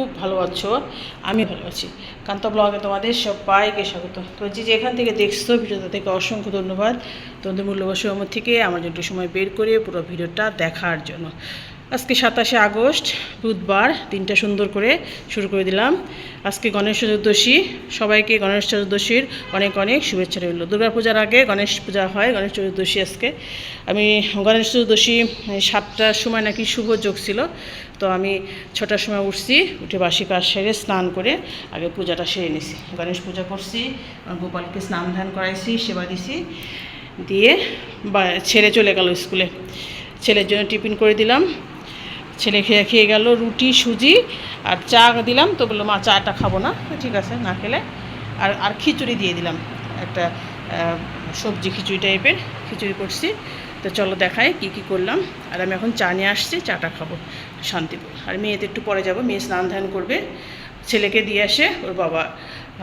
খুব ভালো আছো? আমি ভালো আছি। কান্ত ব্লগে তোমাদের সবাইকে স্বাগত। তো যে যেখান থেকে দেখছ ভিডিওটা থেকে অসংখ্য ধন্যবাদ। তোমাদের মূল্যবাসী সময় থেকে আমার জন্য সময় বের করে পুরো ভিডিওটা দেখার জন্য। আজকে সাতাশে আগস্ট, বুধবার, দিনটা সুন্দর করে শুরু করে দিলাম। আজকে গণেশ চতুর্দশী, সবাইকে গণেশ চতুর্দশীর অনেক অনেক শুভেচ্ছা রইল। দুর্গা পূজার আগে গণেশ পূজা হয়, গণেশ চতুর্দশী আজকে। আমি গণেশ চতুর্দশী সাতটার সময় নাকি শুভ যোগ ছিল, তো আমি ছটার সময় উঠছি, উঠে বাসি কাজ সেরে স্নান করে আগে পূজাটা সেরে নিছি। গণেশ পূজা করছি গোপালকে স্নান ধান করাইছি, সেবা দিছি, দিয়ে ছেড়ে চলে গেল স্কুলে। ছেলের জন্য টিফিন করে দিলাম ছেলে খেয়ে খেয়ে গেল, রুটি, সুজি আর চা দিলাম। তো বলল, মা, চাটা খাব না। ঠিক আছে, না খেলে। আর আর খিচুড়ি দিয়ে দিলাম। একটা সবজি খিচুড়ি টাইপের খিচুড়ি করছি। তো চলো দেখাই কি কি করলাম। আর আমি এখন চা নিয়ে আসছি, চাটা খাব শান্তিপুর। আর মেয়েতে একটু পরে যাব, মেয়ে স্নান ধান করবে। ছেলেকে দিয়ে আসে ওর বাবা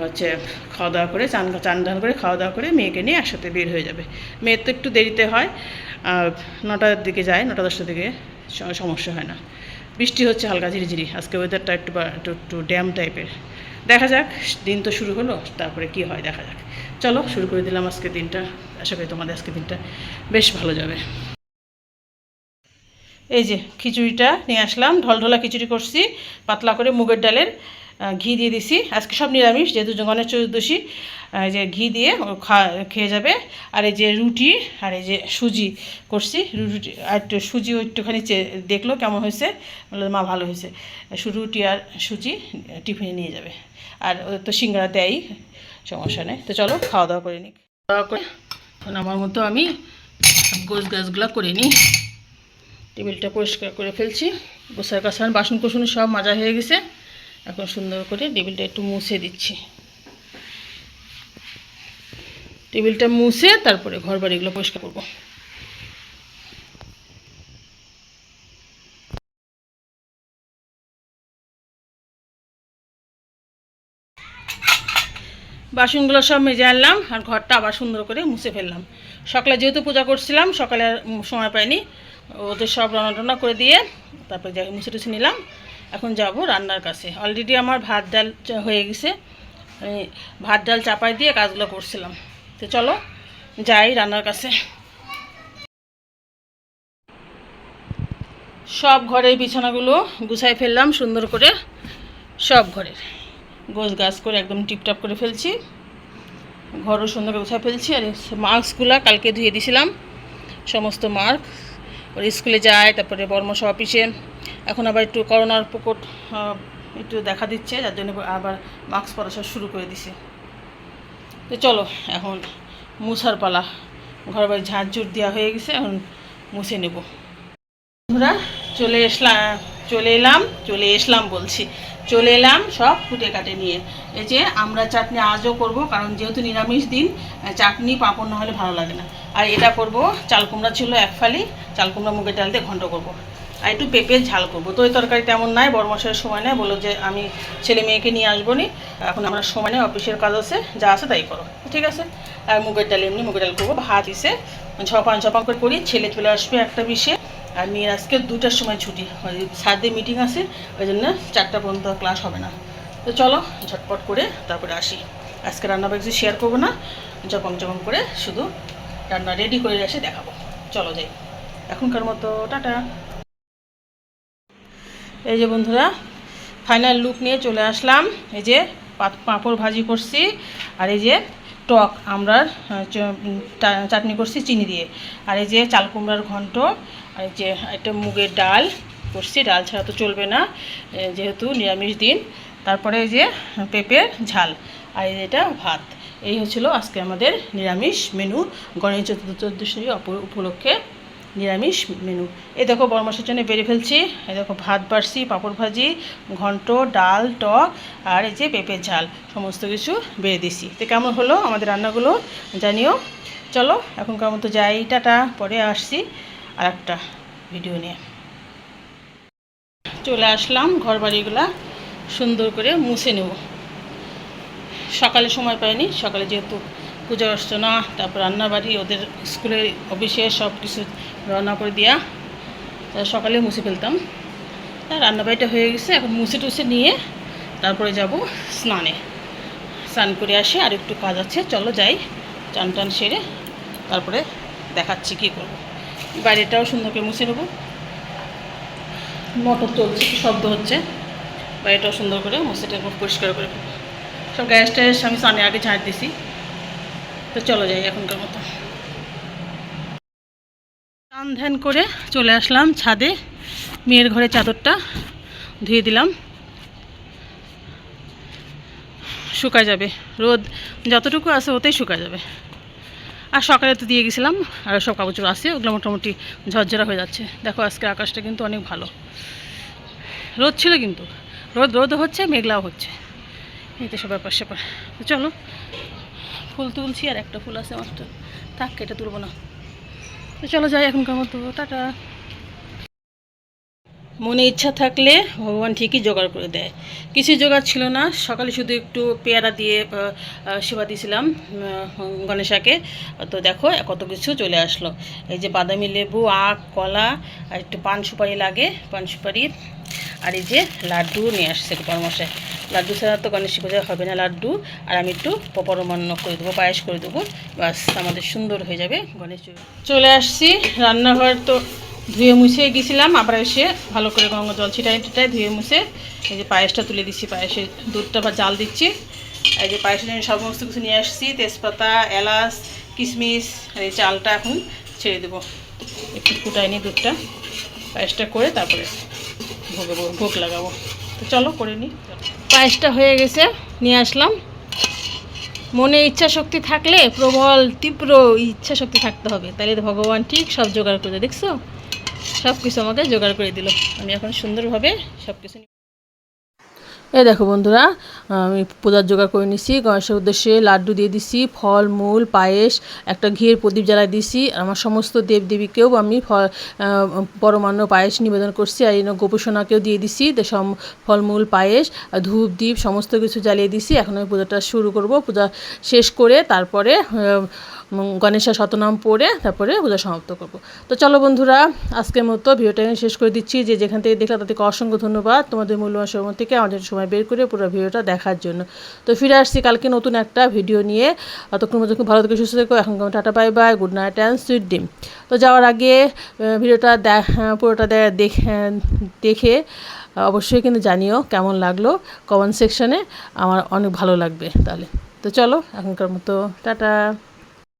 হচ্ছে খাওয়া দাওয়া করে, চান চান ধান করে, খাওয়া দাওয়া করে মেয়েকে নিয়ে একসাথে বের হয়ে যাবে। মেয়ের তো একটু দেরিতে হয়। নটার দিকে যায়, নটা দশটার দিকে সমস্যা হয় না। বৃষ্টি হচ্ছে হালকা ঝিরিঝিরি, আজকে ওয়েদারটা একটু একটু একটু ড্যাম টাইপের দেখা যাক, দিন তো শুরু হলো, তারপরে কি হয় দেখা যাক। চলো, শুরু করে দিলাম আজকে দিনটা। আশা করি তোমাদের আজকে দিনটা বেশ ভালো যাবে। এই যে, খিচুড়িটা নিয়ে আসলাম, ঢলঢলা খিচুড়ি করছি, পাতলা করে মুগের ডালের ঘি দিয়ে দিছি। আজকে সব নিরামিষ, যেহেতু গণেশ চতুর্দশী যে ঘি দিয়ে খেয়ে যাবে। আর এই যে রুটি, আর এই যে সুজি করছি। রুটি, আর একটু সুজিও একটুখানি দেখল কেমন হয়েছে। বলল, মা, ভালো হয়েছে। রুটি আর সুজি টিফিনে নিয়ে যাবে। আর তো সিঙ্গারা দেয় সমস্যা নেই। তো চলো খাওয়া দাওয়া করে নিই খাওয়া করে এখন আমার মতো আমি গোছ গাছগুলো করে নিই। টেবিলটা পরিষ্কার করে ফেলছি। গোসার কাছার বাসন কোসন সব মাজা হয়ে গেছে। এখন সুন্দর করে টেবিলটা একটু মুছে দিচ্ছি। টেবিলটা মুছে তারপরে ঘর বাড়িগুলো পরিষ্কার করব। বাসনগুলো সব মেজে আনলাম আর ঘরটা আবার সুন্দর করে মুছে ফেললাম। সকালে যেহেতু পূজা করছিলাম, সকালে সময় পাইনি, ওদের সব রান্না টান্না করে দিয়ে তারপরে যাই মুছে টুছে নিলাম। এখন যাব রান্নার কাছে। অলরেডি আমার ভাত ডাল হয়ে গেছে। আমি ভাত ডাল চাপাই দিয়ে কাজগুলো করছিলাম। তো চলো, যাই রান্নার কাছে। সব ঘরের বিছানাগুলো গুছাই ফেললাম সুন্দর করে। সব ঘরের। গোছ গাছ করে একদম টিপটাপ করে ফেলছি। ঘরও সুন্দর করে গুছাই ফেলছি। আর মাস্কগুলো কালকে ধুয়ে দিয়েছিলাম সমস্ত মার্ক ওর স্কুলে যায়, তারপরে বর্মসা অফিসে। এখন আবার একটু করোনার প্রকট একটু দেখা দিচ্ছে, যার জন্য আবার মাস্ক পরা শুরু করে দিছে। তো চলো, এখন মুছার পালা। ঘর বাড়ি ঝাড় ঝুট দেওয়া হয়ে গেছে, এখন মুছে নেব। বন্ধুরা, চলে এসলাম চলে এলাম, চলে এসলাম বলছি। চলে এলাম সব ফুটে কাটে নিয়ে। এই যে আমরা চাটনি আজও করব, কারণ যেহেতু নিরামিষ দিন চাটনি, পাঁপড় না হলে ভালো লাগে না। আর এটা করব, চাল কুমড়া ছিল এক ফালি, চাল কুমড়া মুগের ডাল দিয়ে ঘন্ট করব। আর একটু পেঁপের ঝাল করব। তো ওই তরকারি তেমন নাই, বড় মশাইয়ের সময় নেই, বলল যে আমি ছেলে মেয়েকে নিয়ে আসব নি। এখন আমার সময় নেই, অফিসের কাজ আছে, যা আছে তাই করো। ঠিক আছে? আর মুগের ডাল এমনি মুগের ডাল করব, ভাত এসে ঝপান ঝপান করে করি, ছেলে চলে আসবে একটা বিশে আর মেয়ের আজকে দুটার সময় ছুটি সার্দে মিটিং আছে, ওই জন্য চারটা পর্যন্ত ক্লাস হবে না। তো চলো, ঝটপট করে তারপরে আসি। আজকে রান্না কিছু শেয়ার করব না, জপম জপম করে শুধু রান্না রেডি করে এসে দেখাবো। চলো যাই। এখনকার মতো, টাটা। এই যে বন্ধুরা ফাইনাল লুক নিয়ে চলে আসলাম। এই যে পাঁপড় ভাজি করছি, আর এই যে টক আমরা চাটনি করছি চিনি দিয়ে। আর এই যে চাল কুমড়ার ঘন্ট, আর এই যে একটা মুগের ডাল করছি। ডাল ছাড়া তো চলবে না যেহেতু নিরামিষ দিন। তারপরে এই যে পেঁপের ঝাল, আর এটা ভাত। এই হচ্ছিল আজকে আমাদের নিরামিষ মেনু গণেশ চতুর্দশী উপলক্ষে। নিরামিষ মেনু এ দেখো বরমাসের জন্য বেড়ে ফেলছি। এ দেখো ভাত বাড়ছি, পাঁপড় ভাজি, ঘন্ট, ডাল, টক, আর এই যে পেঁপের ঝাল, সমস্ত কিছু বেড়ে দিছি। তো কেমন হলো আমাদের রান্নাগুলো জানিও। চলো, এখনকার মতো যাই, টাটা, পরে আসছি আর একটা ভিডিও নিয়ে। চলে আসলাম ঘর বাড়িগুলা সুন্দর করে মুছে নেব। সকালে সময় পাইনি, সকালে যেহেতু পূজা অর্চনা, তারপর রান্নাবাড়ি, ওদের স্কুলের অফিসে সব কিছু রান্না করে তা সকালে মুছে ফেলতাম। রান্নাবাড়িটা হয়ে গেছে, এখন মুছে টুছে নিয়ে তারপরে যাব স্নানে। স্নান করে আসি, আর একটু কাজ আছে, চলো যাই চান টান সেরে তারপরে দেখাচ্ছি কী করব। বাইরেটাও সুন্দর করে মুছে নেব। মোটর চলছে একটু শব্দ হচ্ছে বাড়িটাও সুন্দর করে মুছেটা পরিষ্কার করে সব গ্যাস ট্যাস আমি স্নানে আগে ছাড় দিছি। তো চলো যাই এখনকার মতো। স্নান ধ্যান করে চলে আসলাম ছাদে। মেয়ের ঘরে চাদরটা ধুয়ে দিলাম। শুকায় যাবে। রোদ যতটুকু আছে ওতেই শুকায় যাবে। আর সকালে তো দিয়ে গেছিলাম, আর সব কাগজ আছে, ওগুলো মোটামুটি ঝরঝরা হয়ে যাচ্ছে। দেখো আজকে আকাশটা কিন্তু অনেক ভালো। রোদ ছিল কিন্তু। রোদ রোদও হচ্ছে, মেঘলাও হচ্ছে। এই তো সব ব্যাপার স্যাপার চলো ফুল তুলছি আর একটা ফুল আছে আমার তো। থাক কেটে তুলবো না। তো চলো যাই এখনকার মতো। টাটা। মনে ইচ্ছা থাকলে ভগবান ঠিকই জোগাড় করে দেয়। কিছু জোগাড় ছিল না। সকালে শুধু একটু পেয়ারা দিয়ে সেবা দিয়েছিলাম গণেশাকে। তো দেখো, কত কিছু চলে আসলো। এই যে বাদামি লেবু, আখ, কলা, আর একটু পান সুপারি লাগে। পান সুপারি আর এই যে লাড্ডু নিয়ে আসছে কর্মশায় লাড্ডু ছাড়া তো গণেশ পূজা হবে না লাড্ডু। আর আমি একটু পরমান্ন করে দেবো, পায়েস করে দেবো। বাস, আমাদের সুন্দর হয়ে যাবে গণেশ চলে আসছি, রান্নাঘর তো ধুয়ে মুছে গেছিলাম। আবার এসে ভালো করে গঙ্গা জল ছিটাই টিটাই ধুয়ে মুছে এই যে পায়েসটা তুলে দিচ্ছি, পায়েসের দুধটা বা জাল দিচ্ছি। এই যে পায়েসের জন্য সমস্ত কিছু নিয়ে আসছি, তেজপাতা, এলাচ, কিশমিশ, আর এই চালটা এখন ছেড়ে দেবো। একটু ফুটাই দুধটা, পায়েসটা করে তারপরে ভোগে লাগাবো। তো চলো করে নিই পায়েসটা হয়ে গেছে, নিয়ে আসলাম। মনে ইচ্ছা শক্তি থাকলে প্রবল, তীব্র ইচ্ছা শক্তি থাকতে হবে। তাহলে তো ভগবান ঠিক সব জোগাড় করে, দেখছ? সব কিছু আমাকে জোগাড় করে দিল। আমি এখন সুন্দরভাবে সব কিছু এই দেখো বন্ধুরা, আমি পূজার জোগাড় করে নিছি। গণেশের উদ্দেশ্যে লাড্ডু দিয়ে দিছি, ফল, মূল, পায়েস, একটা ঘিয়ের প্রদীপ জ্বালায় দিছি। আমার সমস্ত দেবদেবীকেও আমি ফল পরমান্ন পায়েস নিবেদন করছি। আর এই গোপসোনাকেও দিয়ে দিছি সম ফলমূল পায়েস ধূপ দ্বীপ সমস্ত কিছু জ্বালিয়ে দিছি। এখন আমি পূজাটা শুরু করব। পূজা শেষ করে তারপরে গণেশের শতনাম পড়ে তারপরে পূজা সমাপ্ত করব। তো চলো বন্ধুরা, আজকের মতো ভিডিওটা এখানে শেষ করে দিচ্ছি। যে যেখান থেকে দেখলাম তাদেরকে অসংখ্য ধন্যবাদ। তোমাদের মূল্যবান সময় থেকে আমাদের সময় বের করে পুরো ভিডিওটা দেখার জন্য। তো ফিরে আসছি কালকে নতুন একটা ভিডিও নিয়ে। ততক্ষণ পর্যন্ত ভালো থেকে, সুস্থ থেকো। এখন tata bye bye good night and sweet dream তো যাওয়ার আগে ভিডিওটা পুরোটা দেখ- দেখে অবশ্যই কিন্তু জানিও কেমন লাগল কমেন্ট সেকশনে আমার অনেক ভালো লাগবে তাহলে। তো চলো, এখনকার মতো, টাটা।